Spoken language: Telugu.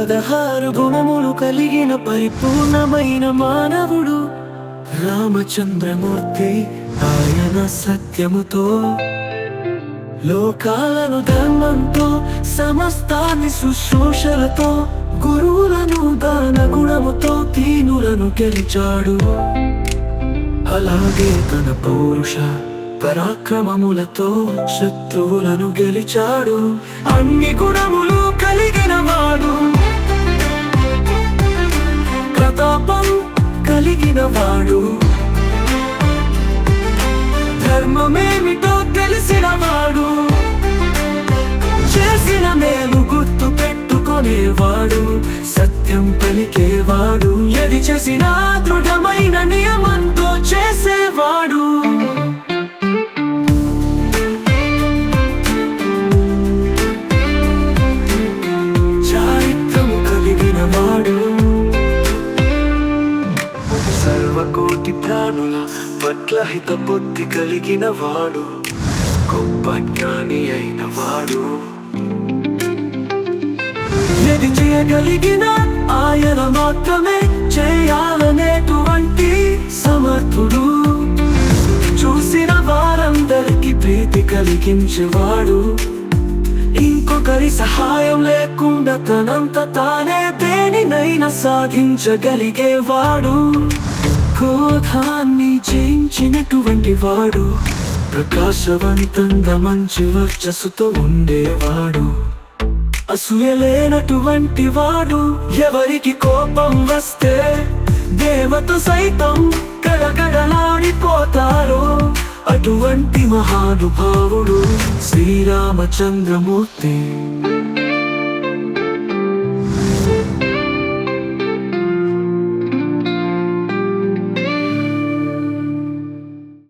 పదహారు గుణములు కలిగిన పరిపూర్ణమైన మానవుడు. రామచంద్రమూర్తి ఆయన సత్యముతో లోకాలను ధర్మంతో సమస్తాన్ని శుశ్రూషలతో గురువులను దాన గుణముతో తీనులను గెలిచాడు. అలాగే తన పౌరుష పరాక్రమములతో శత్రువులను గెలిచాడు. అన్ని గుణములు కలిగిన వాడు. కలిగిన వాడు. ధర్మమేమిటో తెలిసిన వాడు. చేసిన మేలు గుర్తు పెట్టుకునేవాడు. సత్యం పలికేవాడు. ఎది చేసిన దృఢమైన నియమం సర్వకోటి పట్ల హిత బుద్ధి కలిగిన వాడు గొప్ప జ్ఞాని అయిన వాడు. ఏది చేయగలిగిన ఆయన మాత్రమే చేయాలనేటువంటి సమర్థుడు. చూసిన వారందరికీ ప్రీతి కలిగించేవాడు. ఇంకొకరి సహాయం లేకుండా తనంత తానే దేనినైనా సాధించగలిగేవాడు. క్రోధాన్ని జయించినటువంటి వాడు. ప్రకాశవంతంగా మంచి వర్చస్సుతో ఉండేవాడు. అసూయలేనటువంటి వాడు ఎవరికి కోపం వస్తే దేవత సైతం గడగడలాడిపోతారు అటువంటి మహానుభావుడు శ్రీరామచంద్రమూర్తి.